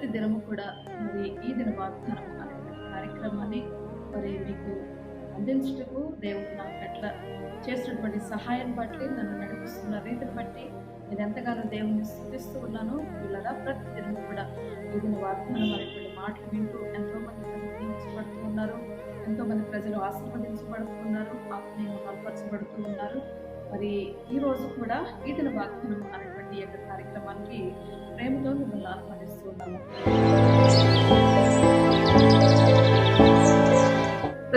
ప్రతి దినము కూడా మరి ఈ దిన వాగ్దానం అనేటువంటి కార్యక్రమాన్ని మరి మీకు అందించుటకు దేవుడు నాకు పట్ల చేసినటువంటి సహాయం బట్టి నన్ను నడిపిస్తున్న రీతిని బట్టి నేను ఎంతగానో దేవుని స్థుతిస్తూ ఉన్నాను. పిల్లరా ప్రతి దినం కూడా ఈ దిన వాగ్దానం అనేటువంటి మాటలు వింటూ ఎంతో మంది ప్రజలు దీవించబడుతూ ఉన్నారు. ఎంతో మంది ప్రజలు ఆశీర్వదించబడుతున్నారు ఆత్మీయ బలపరచబడుతూ ఉన్నారు. మరి ఈ రోజు కూడా ఈ దిన వాగ్దానం అనేటువంటి ఈ యొక్క కార్యక్రమానికి ప్రేమతో మిమ్మల్ని ఆహ్వానిస్తూ Não.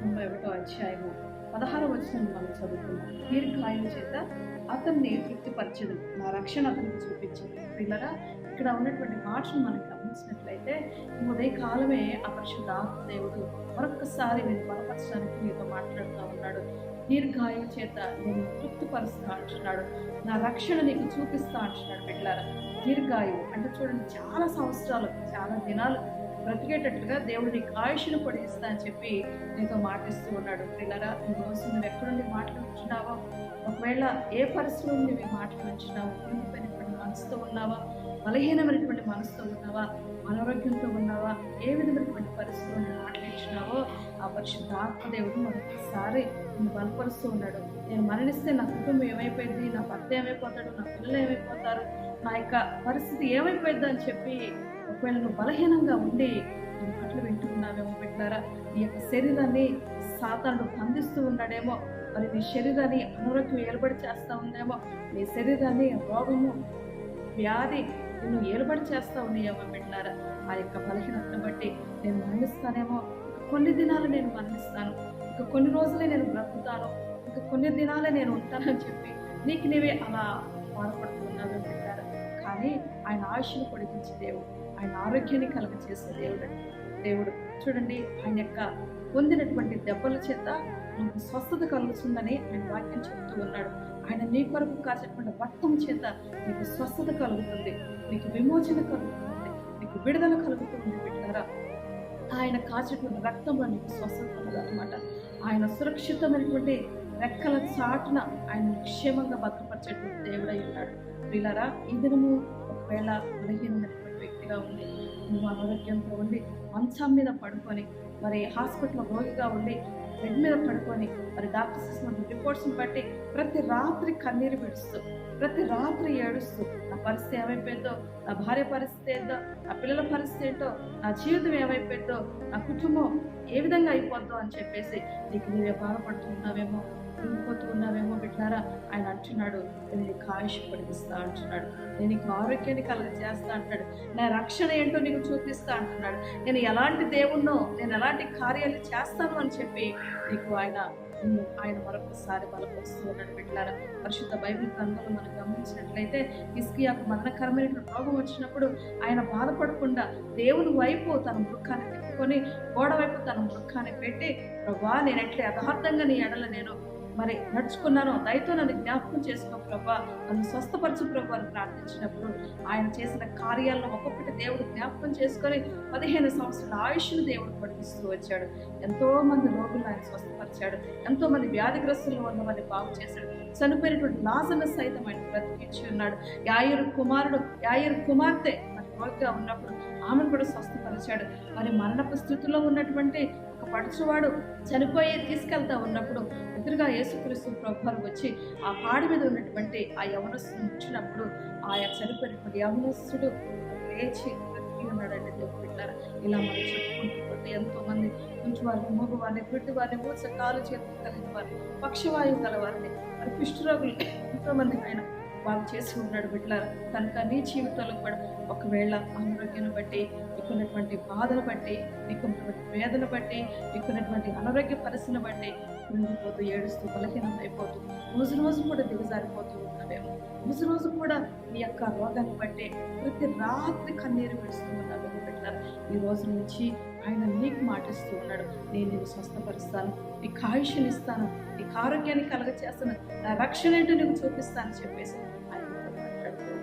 తొంభై ఒకటో అధ్యాయము పదహారో వచ్చిన మనం చదువుకున్నాం దీర్ఘాయం చేత అతన్ని తృప్తిపరచదు. నా రక్షణ అతనికి చూపించింది. పిల్లరా ఇక్కడ ఉన్నటువంటి మాటను మనం గమనించినట్లయితే ఉదయ కాలమే ఆ పరిశుద్ధ దేవుడు. మరొకసారి నేను బలపరచడానికి మీతో మాట్లాడుతూ ఉన్నాడు. దీర్ఘాయం చేత నేను తృప్తిపరుస్తా అంటున్నాడు. నా రక్షణ నీకు చూపిస్తా అంటున్నాడు. బిడ్డారా దీర్ఘాయువు. అంటే చూడండి చాలా సంవత్సరాలు చాలా దినాలు బ్రతికేటట్లుగా దేవుడు నీకు ఆయుష్ను పొడిగిస్తా అని చెప్పి నీతో మాటిస్తూ ఉన్నాడు. పిల్లరా ఈ రోజు నువ్వు ఎక్కడుండి మాటలు ఉంటున్నావో ఒకవేళ ఏ పరిస్థితుల్లో నువ్వు మాటలు ఉంటున్నావు ఇంపైనటువంటి మనసుతో ఉన్నావా బలహీనమైనటువంటి మనసుతో ఉన్నావా అనారోగ్యంతో ఉన్నావా ఏ విధమైనటువంటి పరిస్థితుల్లో నువ్వు మాట్లాడించినావో ఆ పరిశుద్ధ ఆత్మదేవుడు మరొకసారి నిన్ను బలపరుస్తూ ఉన్నాడు. నేను మరణిస్తే నా కుటుంబం ఏమైపోయింది? నా భర్త ఏమైపోతాడు? నా పిల్లలు ఏమైపోతారు? నా యొక్క పరిస్థితి ఏమైపోయింది అని చెప్పి ఒకవేళ నువ్వు బలహీనంగా ఉండి నువ్వు మాటలు వింటున్నావేమో పెట్టారా నీ యొక్క శరీరాన్ని సాతాను బంధిస్తూ ఉన్నాడేమో మరి నీ శరీరాన్ని అనారోగ్యం ఏర్పడి చేస్తూ ఉందేమో నీ శరీరాన్ని రోగము వ్యాధి నిన్ను ఏర్పడి చేస్తూ ఉన్నాయేమో పెట్టారా ఆ యొక్క బలహీనతను బట్టి నేను మరణిస్తానేమో కొన్ని దినాలు నేను మరణిస్తాను ఇక కొన్ని రోజులే నేను బ్రతుకుతాను ఇంకా కొన్ని దినాలే నేను ఉంటానని చెప్పి నీకు నీవే అలా బాధపడుతున్నావు ఆయన ఆయుష్ను పొడిగించే దేవుడు ఆయన ఆరోగ్యాన్ని కలగ దేవుడు. దేవుడు చూడండి ఆయన యొక్క పొందినటువంటి దెబ్బల చేత నువ్వు స్వస్థత కలుగుతుందని ఆయన వాక్యం చెప్తూ ఉన్నాడు. ఆయన నీ కొరకు కాసేటువంటి రక్తం చేత నీకు స్వస్థత కలుగుతుంది నీకు విమోచన కలుగుతుంది నీకు విడుదల కలుగుతుంది బిడ్డారా. ఆయన కాచేటువంటి రక్తంలో నీకు స్వస్థత కలదనమాట ఆయన సురక్షితమైనటువంటి రెక్కల చాటున ఆయన క్షేమంగా భద్రపరిచేటువంటి దేవుడై ఉన్నాడు. వీళ్ళరా ఈ దినము ఒకవేళ బలహీనమైనటువంటి వ్యక్తిగా ఉండి నువ్వు అనారోగ్యంతో ఉండి మంచం మీద పడుకొని మరి హాస్పిటల్లో రోగిగా ఉండి బెడ్ మీద పడుకొని మరి డాక్టర్స్ ఇస్తున్న రిపోర్ట్స్ని బట్టి ప్రతి రాత్రి కన్నీరు విడుస్తూ ప్రతి రాత్రి ఏడుస్తూ నా పరిస్థితి ఏమైపోయిందో నా భార్య పరిస్థితి ఏంటో నా పిల్లల పరిస్థితి ఏంటో నా జీవితం ఏమైపోయిందో నా కుటుంబం ఏ విధంగా అయిపోద్దో అని చెప్పేసి నీకు నీవే బాధపడుతున్నావేమో కృంగిపోతూ ఉన్నావేమో బిడ్డారా ఆయన అంటున్నాడు నేను నీకు ఆయుష్ అంటున్నాడు. నేను నీకు ఆరోగ్యాన్ని కలగజేస్తా అంటాడు నా రక్షణ ఏంటో నీకు చూపిస్తా అంటున్నాడు. నేను ఎలాంటి దేవుణ్ణో నేను ఎలాంటి కార్యాలు చేస్తాను అని చెప్పి నీకు ఆయన ఆయన మరొకసారి బలపరుస్తూ ఉన్నాడు బిడ్డారా. పరిశుద్ధ బైబిల్ గ్రంథంలో మనం గమనించినట్లయితే ఇస్కియాకు మరణకరమైన రోగం వచ్చినప్పుడు ఆయన బాధపడకుండా దేవుని వైపు తన ముఖాన్ని తిప్పుకొని గోడ వైపు తన ముఖాన్ని పెట్టి ప్రభా నేను ఎట్లా యథార్థంగా నీ ఎడల నేను మరి నడుచుకున్నాను దయతో నన్ను జ్ఞాపకం చేసుకో ప్రభా. నన్ను స్వస్థపరచు ప్రభు అని ప్రార్థించినప్పుడు ఆయన చేసిన కార్యాలను ఒక్కొక్కటి దేవుడు జ్ఞాపకం చేసుకొని పదిహేను సంవత్సరాల ఆయుష్ను దేవుడు పొడిగిస్తూ వచ్చాడు. ఎంతో మంది రోగులు ఆయన స్వస్థపరిచాడు. ఎంతో మంది వ్యాధిగ్రస్తులు ఉన్న వారిని బాగు చేశాడు. చనిపోయినటువంటి లాజన సైతం ఆయన బ్రతికించి ఉన్నాడు. యాయరు కుమారుడు యాయరు కుమార్తె మరి రోగిగా ఉన్నప్పుడు ఆమెను కూడా స్వస్థపరిచాడు. మరి మరణపు స్థితిలో ఉన్నటువంటి ఒక పడుచువాడు చనిపోయి తీసుకెళ్తా ఉన్నప్పుడు ఎదురుగా యేసుక్రీస్తు ప్రభువారు వచ్చి ఆ పాడి మీద ఉన్నటువంటి ఆ యవనస్తుని ఉంచినప్పుడు ఆ చనిపోయినటువంటి యవనస్తుడు లేచి బ్రతికి ఉన్నాడండి దేవుడు ఇలా మనం చెప్పుకుంటున్నప్పుడు ఎంతో మంది కొంచెం వారిని మగవారిని గుడ్డి వారిని ఊచ కాలు చేతులు కలిగిన వారిని పక్షవాయువు గల వారిని మరి కుష్ఠరోగులు ఎంతో మంది ఆయన వారు చేసి ఉన్నాడు బిడ్డలారు? కనుక నీ జీవితంలో కూడా ఒకవేళ అనారోగ్యాన్ని బట్టి నీకున్నటువంటి బాధను బట్టి నీకున్నటువంటి వేదన బట్టి నీకున్నటువంటి అనారోగ్య పరిస్థితిని బట్టి కృంగిపోతూ ఏడుస్తూ బలహీనం అయిపోతూ రోజు రోజు కూడా దిగజారిపోతూ ఉన్నావేమో. రోజు రోజు కూడా ఈ యొక్క రోగాన్ని బట్టి ప్రతి రాత్రి కన్నీరు విడుస్తూ ఉన్నావేమో బిడ్డలారు? ఈ రోజు నుంచి ఆయన నీకు మాటిస్తూ ఉన్నాడు నేను నిన్ను స్వస్థపరుస్తాను. నీకు ఆయుష్ని ఇస్తాను. నీకు ఆరోగ్యాన్ని కలగ చేస్తాను నా రక్షణ ఏంటో నీకు చూపిస్తాను చెప్పేసి ఆయన మాట్లాడుతూ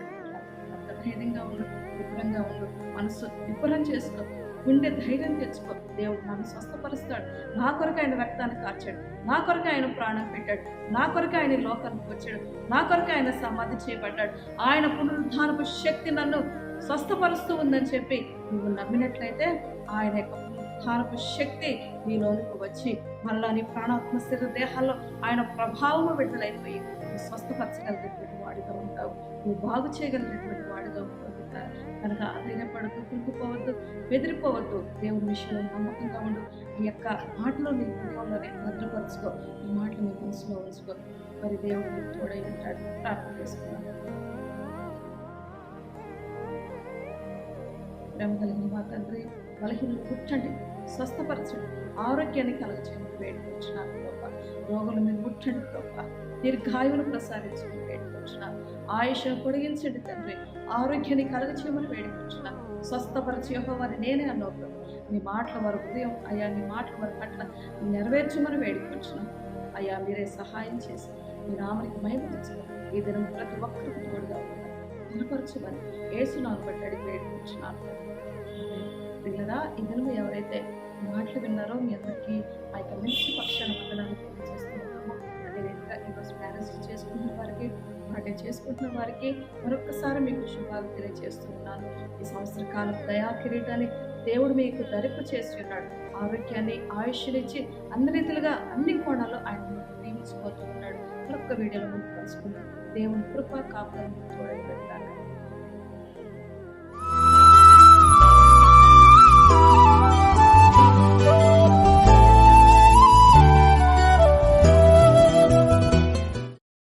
ఉండు విపులంగా ఉండు. మనసు విపులం చేసుకో. గుండె ధైర్యం తెచ్చుకో దేవుడు నన్ను స్వస్థపరుస్తాడు. నా కొరకు ఆయన రక్తాన్ని కార్చాడు. నా కొరకు ఆయన ప్రాణం పెట్టాడు. నా కొరకు ఆయన లోకానికి వచ్చాడు. నా కొరకు ఆయన సమాధి చేయబడ్డాడు. ఆయన పునరుద్ధానపు శక్తి నన్ను స్వస్థపరుస్తూ ఉందని చెప్పి నువ్వు నమ్మినట్లయితే ఆయన యొక్క పునరుద్ధానపు శక్తి నీలోనికి వచ్చి మళ్ళా నీ ప్రాణాత్మ శరీర దేహాల్లో ఆయన ప్రభావము విడుదలైపోయి నువ్వు స్వస్థపరచగలిగినటువంటి వాడిగా నువ్వు బాగు చేయగలిగినటువంటి వాడుగా ఉంటావు కనుక అధైర్యపడద్దు కుంకుపోవద్దు బెదిరిపోవద్దు. దేవుని విషయంలో నమ్మకంగా ఉండు. ఈ యొక్క మాటలో నీ కుటుంబంలోనే భద్రపరచుకో. ఈ మాటలు నీ మనసులో ఉంచుకో. మరి దేవుడు నీకు తోడై ఉంటాడు. ప్రార్థన చేసుకున్నాను ప్రేమ కలిగిన మా తండ్రి బలహీనలు కూర్చండి స్వస్థపరచండి. ఆరోగ్యాన్ని కలగచేయమని వేడుకొచ్చున్నాను గొప్ప రోగుల మీద ముట్టండి గొప్ప దీర్ఘాయువులు ప్రసాదించమని వేడుకొచ్చున్నాను ఆయుష పొడిగించండి తండ్రి. ఆరోగ్యాన్ని కలగచేయమని వేడుకొచ్చున్నాను స్వస్థపరచి యెహోవాని నేనే అన్నావు ప్రభు. నీ మాటల వారి హృదయం అయ్యా నీ మాటల వారి పట్ల నెరవేర్చమని వేడుకొచ్చున్నాను అయ్యా మీరే సహాయం చేసి మీ నామనికి మహిమ ఈ దినం ప్రతి ఒక్కరికి తోడుగా ఉన్నారు బలపరచమని ఏసునాను బట్టి అడిగి వేడుకుంటున్నాను పిల్లరా ఈ దినం ఎవరైతే మాటలు విన్నారో మీ అందరికీ ఆ యొక్క మంచి పక్షాన్ని వందనాలు అదేవిధంగా ఈరోజు మ్యారేజ్ చేసుకుంటున్న వారికి బర్త్డే చేసుకుంటున్న వారికి మరొకసారి మీకు శుభాలు తెలియజేస్తున్నాను ఈ సంవత్సర కాలం దయా కిరీటాన్ని దేవుడు మీకు ధరింప చేసి ఉన్నాడు ఆరోగ్యాన్ని ఆయుష్నిచ్చి అన్ని రీతిలుగా అన్ని కోణాల్లో ఆయన నియమించుకోతూ ఉన్నాడు. మరొక వీడియోలో ముందు కలుసుకుందాం. దేవుని కృప కాపాడు చూడండి పెడతాను.